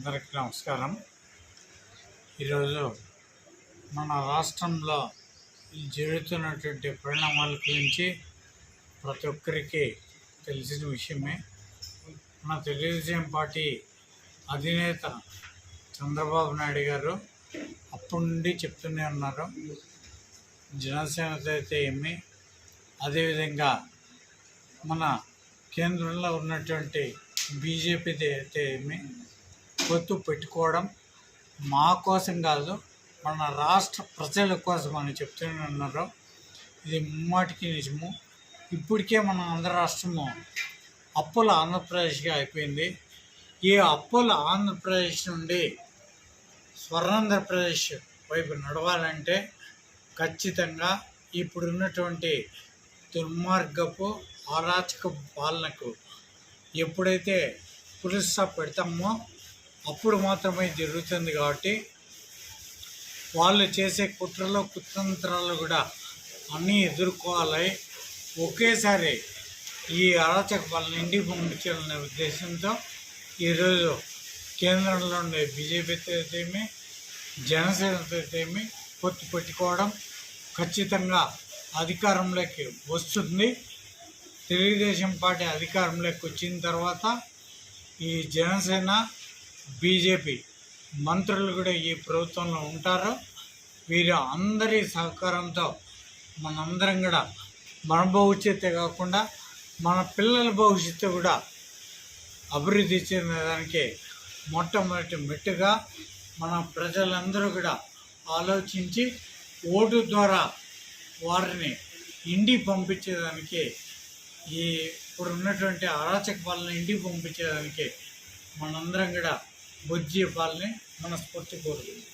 అందరికీ నమస్కారం. ఈరోజు మన రాష్ట్రంలో జరుగుతున్నటువంటి పరిణామాల గురించి ప్రతి ఒక్కరికి తెలిసిన విషయమే. మన తెలుగుదేశం పార్టీ అధినేత చంద్రబాబు నాయుడు గారు అప్పటి నుండి చెప్తూనే ఉన్నారు. జనసేనతో అయితే ఏమి అదేవిధంగా మన కేంద్రంలో ఉన్నటువంటి బీజేపీది అయితే ఏమి పొత్తు పెట్టుకోవడం మా కోసం కాదు మన రాష్ట్ర ప్రజల కోసం అని చెప్తూనే ఉన్నారు ఇది ముమ్మాటికి నిజము. ఇప్పటికే మన ఆంధ్ర రాష్ట్రము అప్పుల ఆంధ్రప్రదేశ్గా అయిపోయింది. ఈ అప్పుల ఆంధ్రప్రదేశ్ నుండి స్వర్ణాంధ్రప్రదేశ్ వైపు నడవాలంటే ఖచ్చితంగా ఇప్పుడున్నటువంటి దుర్మార్గపు అరాచక పాలనకు ఎప్పుడైతే పురుస్తా పెడతామో అప్పుడు మాత్రమే జరుగుతుంది కాబట్టి వాళ్ళు చేసే కుట్రలు కుతంత్రాలు కూడా అన్నీ ఎదుర్కోవాలి. ఒకేసారి ఈ అరాచక పాలన ఇంటికి పంపించాలనే ఉద్దేశంతో ఈరోజు కేంద్రంలో ఉండే బీజేపీతో అయితేమి జనసేనతో అయితేమి పొత్తు పెట్టుకోవడం ఖచ్చితంగా అధికారంలోకి వస్తుంది. తెలుగుదేశం పార్టీ అధికారంలోకి వచ్చిన తర్వాత ఈ జనసేన బీజేపీ మంత్రులు కూడా ఈ ప్రభుత్వంలో ఉంటారు. వీరు అందరి సహకారంతో మనందరం కూడా మన భవిష్యత్తే కాకుండా మన పిల్లల భవిష్యత్తు కూడా అభివృద్ధి చెందడానికి మొట్టమొదటి మెట్టుగా మన ప్రజలందరూ కూడా ఆలోచించి ఓటు ద్వారా వారిని ఇండి పంపించేదానికి ఈ ఇప్పుడు ఉన్నటువంటి అరాచక పాలన ఇంటికి పంపించేదానికి మనందరం కూడా బుద్ధి ఇవ్వాలని మనస్ఫూర్తి కోరుకుంటున్నాం